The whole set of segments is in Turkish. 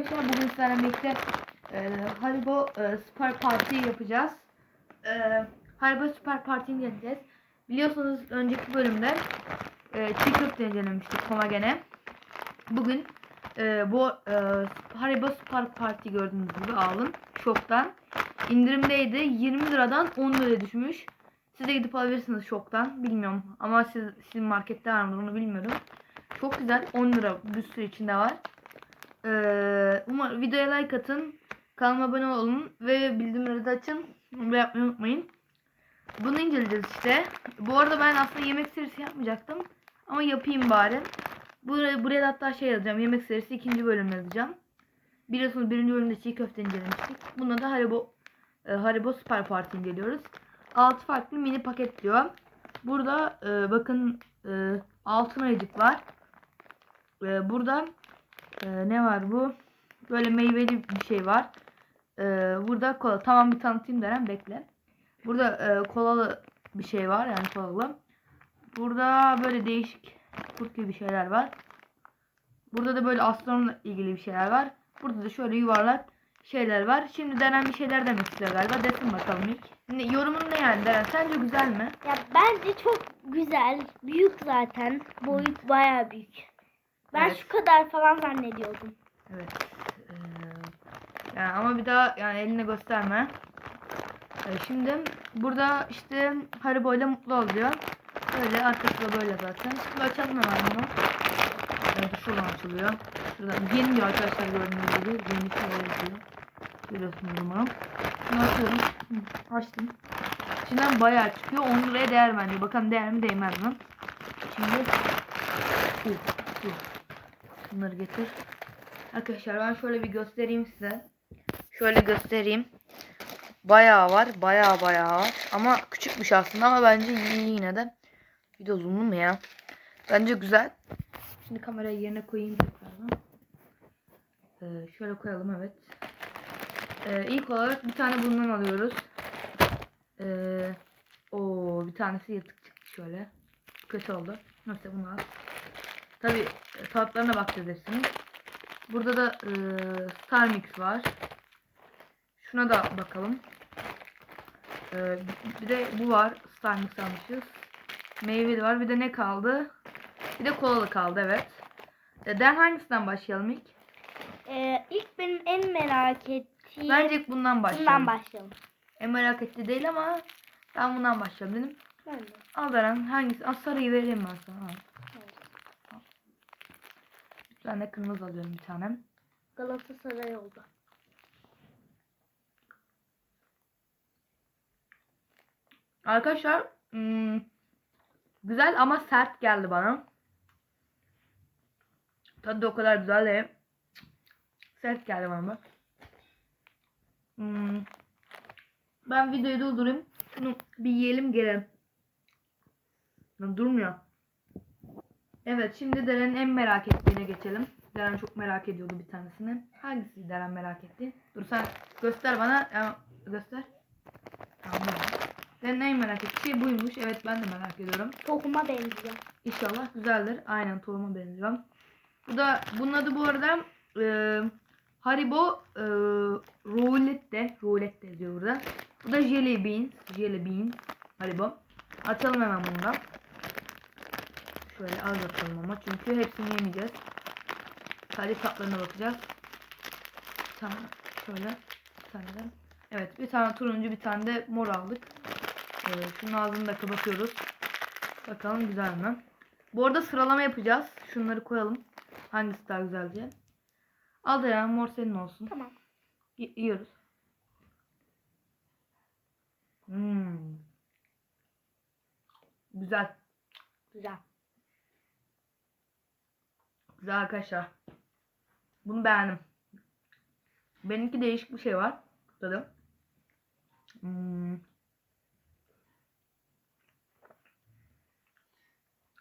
arkadaşlar bugün sizlerle birlikte e, Haribo e, Süper Party yapacağız. E, Haribo Süper Party'ni deneyeceğiz. Biliyorsunuz önceki bölümde e, çiğ köfte incelemiştik Koma gene. Bugün e, bu e, Haribo Süper Party gördüğünüz gibi alın şoktan. İndirimdeydi 20 liradan 10 liraya düşmüş. Siz de gidip alabilirsiniz şoktan. Bilmiyorum ama siz, sizin markette var mı onu bilmiyorum. Çok güzel 10 lira bir sürü içinde var. Ee, umarım videoya like atın. Kanalıma abone olun ve bildirimleri de açın. Bunu yapmayı unutmayın. Bunu inceleyeceğiz işte. Bu arada ben aslında yemek serisi yapmayacaktım. Ama yapayım bari. Buraya, buraya da hatta şey yazacağım. Yemek serisi ikinci bölüm yazacağım. Biliyorsunuz birinci bölümde çiğ köfte incelemiştik. Bunda da Haribo e, Haribo Süper Party inceliyoruz. 6 farklı mini paket diyor. Burada e, bakın e, altın ayıcık var. E, burada ee, ne var bu? Böyle meyveli bir şey var. Ee, burada kola. Tamam bir tanıtayım Deren bekle. Burada e, kolalı bir şey var yani kolalı. Burada böyle değişik kurt gibi şeyler var. Burada da böyle aslanla ilgili bir şeyler var. Burada da şöyle yuvarlak şeyler var. Şimdi Deren bir şeyler demek istiyor galiba. Desin bakalım ilk. Ne, yorumun ne yani Deren? Sence güzel mi? Ya bence çok güzel. Büyük zaten. Boyut bayağı büyük. Ben Evet. şu kadar falan zannediyordum. Evet. Ee, yani ama bir daha yani eline gösterme. Ee, şimdi burada işte Haribo ile mutlu oluyor. Böyle arkası da böyle zaten. Şimdi açalım hemen bunu. Evet, şuradan açılıyor. Şuradan yeniliyor arkadaşlar gördüğünüz gibi. Yeni şeyler yapıyor. Görüyorsunuz umarım. Şunu açıyorum. Hı, açtım. İçinden bayağı çıkıyor. 10 liraya değer bence. Bakalım değer mi değmez mi? Şimdi uh, uh. Bunları getir. Arkadaşlar ben şöyle bir göstereyim size. Şöyle göstereyim. Bayağı var. Bayağı bayağı var. Ama küçükmüş aslında ama bence iyi yine de. De uzunlu mu ya? Bence güzel. Şimdi kamerayı yerine koyayım tekrardan. Ee, şöyle koyalım evet. Ee, ilk olarak bir tane bundan alıyoruz. Ee, o bir tanesi yırtık çıktı şöyle. Kötü oldu. Neyse bunu al. Tabi tatlarına bakacağız hepsinin. Burada da e, Star Mix var. Şuna da bakalım. E, bir de bu var. Star Mix almışız. Meyveli var. Bir de ne kaldı? Bir de kolalı kaldı evet. E, den hangisinden başlayalım ilk? Ee, ilk benim en merak ettiğim Bence ilk bundan başlayalım. bundan başlayalım. en merak ettiği değil ama ben bundan başlayalım dedim. Ben de. Al Deren hangisi? Al sarıyı vereyim ben sana. Al. Bir tane kırmızı alıyorum bir tane. Galatasaray oldu. Arkadaşlar hmm, güzel ama sert geldi bana. Tadı o kadar güzel değil. Sert geldi bana. Hmm, ben videoyu durdurayım. Şunu bir yiyelim gelelim. Durmuyor. Evet şimdi Deren'in en merak ettiğine geçelim. Deren çok merak ediyordu bir tanesini. Hangisi Deren merak etti? Dur sen göster bana. Ya, göster. Tamam. Deren'in en merak ettiği şey buymuş. Evet ben de merak ediyorum. Tohuma benziyor. İnşallah güzeldir. Aynen tohuma benziyor. Bu da bunun adı bu arada e, Haribo e, Roulette. Roulette diyor burada. Bu da Jelly Beans. Jelly Beans. Haribo. Açalım hemen bundan. Şöyle az açalım ama çünkü hepsini yemeyeceğiz. Sadece tatlarına bakacağız. Tamam. Şöyle. Bir tane de. Evet bir tane turuncu bir tane de mor aldık. Ee, şunun ağzını da kapatıyoruz. Bakalım güzel mi? Bu arada sıralama yapacağız. Şunları koyalım. Hangisi daha güzel diye. Al ya mor senin olsun. Tamam. Y- yiyoruz. Hmm. Güzel. Güzel. Güzel arkadaşlar. Bunu beğendim. Benimki değişik bir şey var. Tadı. Hmm.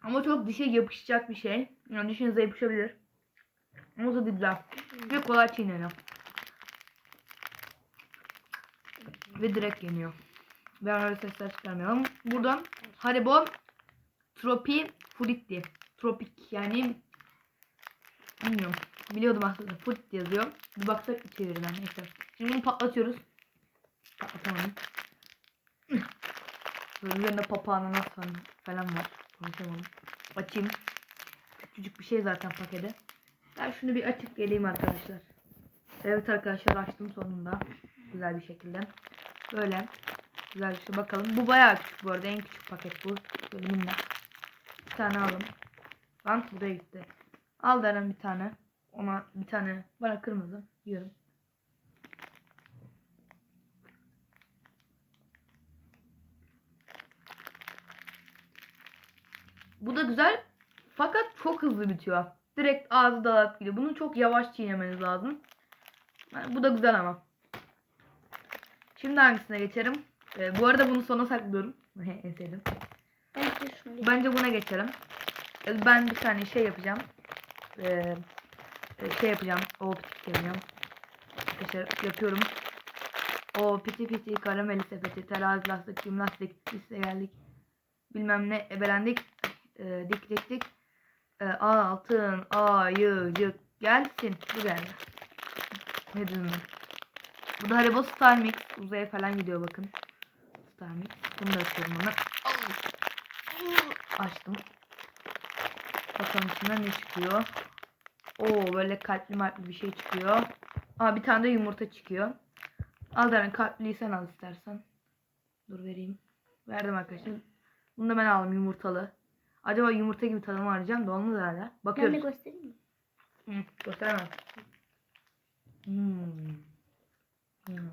Ama çok dişe yapışacak bir şey. Yani dişinize yapışabilir. Ama tadı güzel. Ve kolay çiğneniyor. Ve direkt yeniyor. Ben öyle sesler çıkarmıyorum. Buradan Haribo Tropi Frutti. Tropik yani bilmiyorum. Biliyordum aslında fut yazıyor. Bir baksak mı çeviriden neyse. Şimdi bunu patlatıyoruz. Patlatamadım. Böyle üzerinde papağan ananas falan, var. Konuşamadım. Açayım. Küçücük bir şey zaten paketi. Ben şunu bir açıp geleyim arkadaşlar. Evet arkadaşlar açtım sonunda. Güzel bir şekilde. Böyle. Güzel bir şey bakalım. Bu bayağı küçük bu arada. En küçük paket bu. Böyle minnak. Bir tane aldım. Lan buraya gitti. Al Deren bir tane. Ona bir tane. Bana kırmızı. Yiyorum. Bu da güzel. Fakat çok hızlı bitiyor. Direkt ağzı dağılıp gidiyor. Bunu çok yavaş çiğnemeniz lazım. Yani bu da güzel ama. Şimdi hangisine geçerim? Ee, bu arada bunu sona saklıyorum. en sevdim. Bence buna geçelim. Ee, Ben bir tane şey yapacağım. Ee, e, şey yapacağım. O pitik yapacağım. Arkadaşlar yapıyorum. O piti piti karameli sepeti terazi lastik jimnastik liste geldik. Bilmem ne ebelendik. Ee, dik dik dik. Ee, altın ayıcık gelsin. Bu geldi. Ne dedim? Bu da Haribo Star Mix. Uzaya falan gidiyor bakın. Star Mix. Bunu da açıyorum hemen. Açtım. Bakalım içinden ne çıkıyor. Oo böyle kalpli martlı bir şey çıkıyor. Aa bir tane de yumurta çıkıyor. Al Deren kalpliyi sen al istersen. Dur vereyim. Verdim arkadaşlar. Bunu da ben aldım yumurtalı. Acaba yumurta gibi tadı mı arayacağım da olmaz herhalde. Ben de Bakıyoruz. göstereyim mi? Hı, gösteremem. Hmm. Hmm.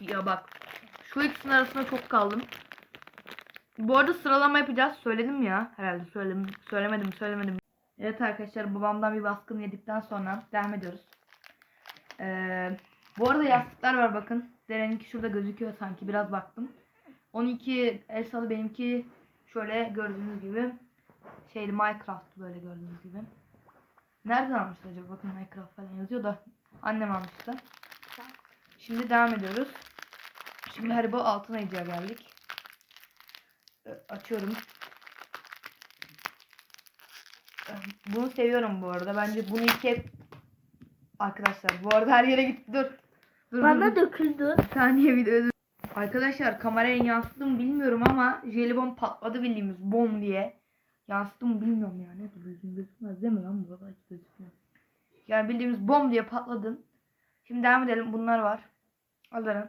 Ya bak. Şu ikisinin arasında çok kaldım. Bu arada sıralama yapacağız. Söyledim ya. Herhalde söyledim. Söylemedim söylemedim. Evet arkadaşlar babamdan bir baskın yedikten sonra devam ediyoruz. Ee, bu arada yastıklar var bakın. Deren'inki şurada gözüküyor sanki. Biraz baktım. 12 Elsa'lı benimki şöyle gördüğünüz gibi şeyli Minecraft böyle gördüğünüz gibi. Nereden almıştı acaba? Bakın Minecraft falan yazıyor da annem almıştı. Şimdi devam ediyoruz. Şimdi Haribo altın ayıcıya geldik. Ee, Açıyorum. Ee, Bunu seviyorum bu arada. Bence bunu iki Arkadaşlar bu arada her yere gitti. Dur. Dur, Bana dur. döküldü. Bir saniye bir de- Arkadaşlar kameraya yansıdı mı bilmiyorum ama jelibon patladı bildiğimiz bom diye. Yansıdı mı bilmiyorum yani. Gözüm gözükmez değil mi lan burada hiç. Yani bildiğimiz bom diye patladı. Şimdi devam edelim. Bunlar var. Alırım.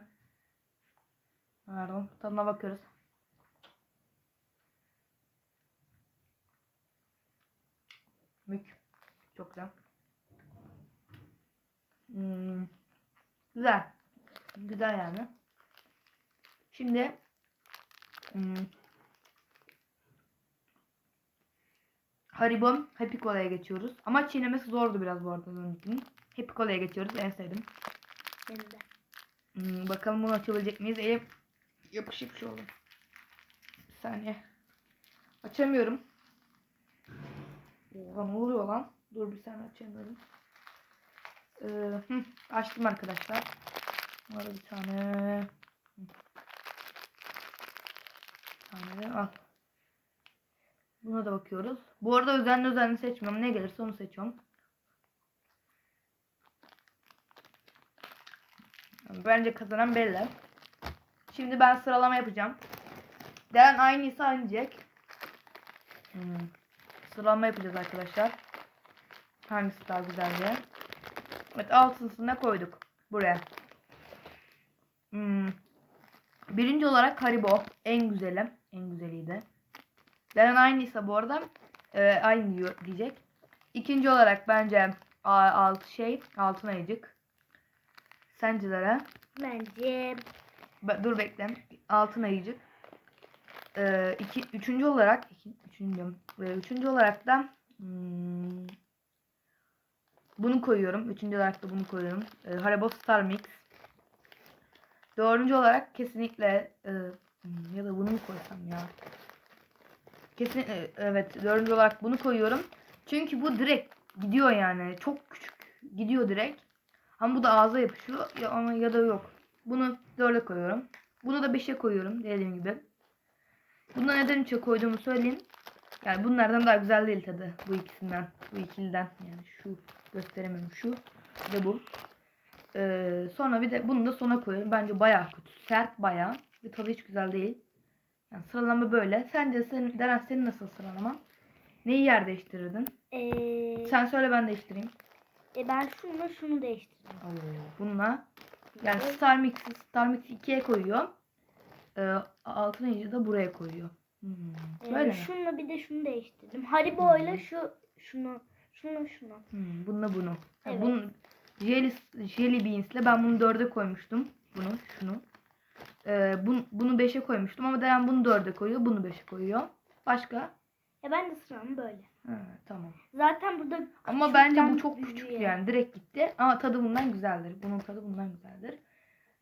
Pardon. Tadına bakıyoruz. Mük. Çok güzel. Hmm. Güzel. Güzel yani. Şimdi hmm, Haribo Happy Cola'ya geçiyoruz. Ama çiğnemesi zordu biraz bu arada. Happy Cola'ya geçiyoruz. En sevdim. Benim de. Hmm, bakalım bunu açabilecek miyiz? Elim yapışık şu oldu. Bir saniye. Açamıyorum. Oha ne oluyor lan? Dur bir saniye açamıyorum. Ee, hı, açtım arkadaşlar. Burada bir tane. Bir tane de al. Buna da bakıyoruz. Bu arada özenli özenli seçmiyorum. Ne gelirse onu seçiyorum. Bence kazanan belli. Şimdi ben sıralama yapacağım. Deren aynıysa aynı diyecek. Hmm. Sıralama yapacağız arkadaşlar. Hangisi daha güzel diye. Evet altısına koyduk. Buraya. Hmm. Birinci olarak Haribo. En güzeli. En güzeliydi. Deren aynıysa bu arada e, aynı diyor, diyecek. İkinci olarak bence a- altı şey altın ayıcık. Sence Deren? Bence Be- dur bekle. Altın ayıcık. Ee, iki, üçüncü olarak iki, üçüncü. Ee, üçüncü olarak da hmm, bunu koyuyorum. Üçüncü olarak da bunu koyuyorum. Ee, Haribo Star Mix. Dördüncü olarak kesinlikle e, hmm, ya da bunu mu koysam ya? Kesinlikle evet dördüncü olarak bunu koyuyorum. Çünkü bu direkt gidiyor yani. Çok küçük gidiyor direkt. Ama bu da ağza yapışıyor ya ama ya da yok. Bunu 4'e koyuyorum. Bunu da 5'e koyuyorum dediğim gibi. Bunda neden 3'e koyduğumu söyleyeyim. Yani bunlardan daha güzel değil tadı. Bu ikisinden. Bu ikiliden. Yani şu gösteremem şu. Ve bu. Ee, sonra bir de bunu da sona koyuyorum. Bence bayağı kötü. Sert bayağı. Ve tadı hiç güzel değil. Yani sıralama böyle. Sence senin, Deren senin nasıl sıralama? Neyi yer değiştirirdin? Ee, Sen söyle ben değiştireyim. e, ben şunu şunu değiştirdim. Bununla yani Star Mix'i Star Mix 2'ye koyuyor. Ee, altın ayıcı da buraya koyuyor. Hmm. Ee, Böyle mi? şununla bir de şunu değiştirdim. Haribo ile şu şunu şunu şunu. Hmm, bununla bunu. Ha, Evet. bunun Jelly, Jelly Beans'le ben bunu 4'e koymuştum. Bunu, şunu. Ee, bunu, bunu 5'e koymuştum ama Deren bunu 4'e koyuyor, bunu 5'e koyuyor. Başka? Ya ben de sıram böyle. Ha, tamam. Zaten burada Ama bence bu çok küçük yani direkt gitti. Ama tadı bundan güzeldir. Bunun tadı bundan güzeldir.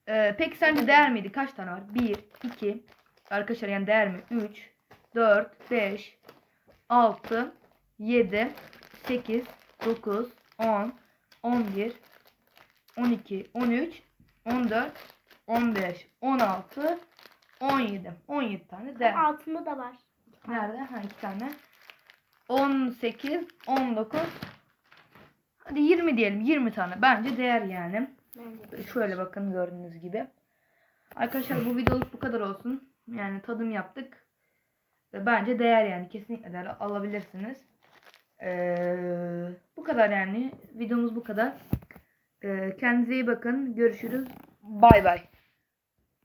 Ee, peki sence değer miydi? Kaç tane var? 1, 2, arkadaşlar yani değer mi? 3, 4, 5, 6, 7, 8, 9, 10, 11, 12, 13, 14, 15, 16, 17. 17 tane değer. altında da var. Nerede? Ha iki tane. 18, 19. Hadi 20 diyelim. 20 tane. Bence değer yani. Bence. Şöyle bakın gördüğünüz gibi. Arkadaşlar bu videoluk bu kadar olsun. Yani tadım yaptık. Ve Bence değer yani. Kesinlikle değer alabilirsiniz. Ee, bu kadar yani. Videomuz bu kadar. Ee, kendinize iyi bakın. Görüşürüz. Bay bay.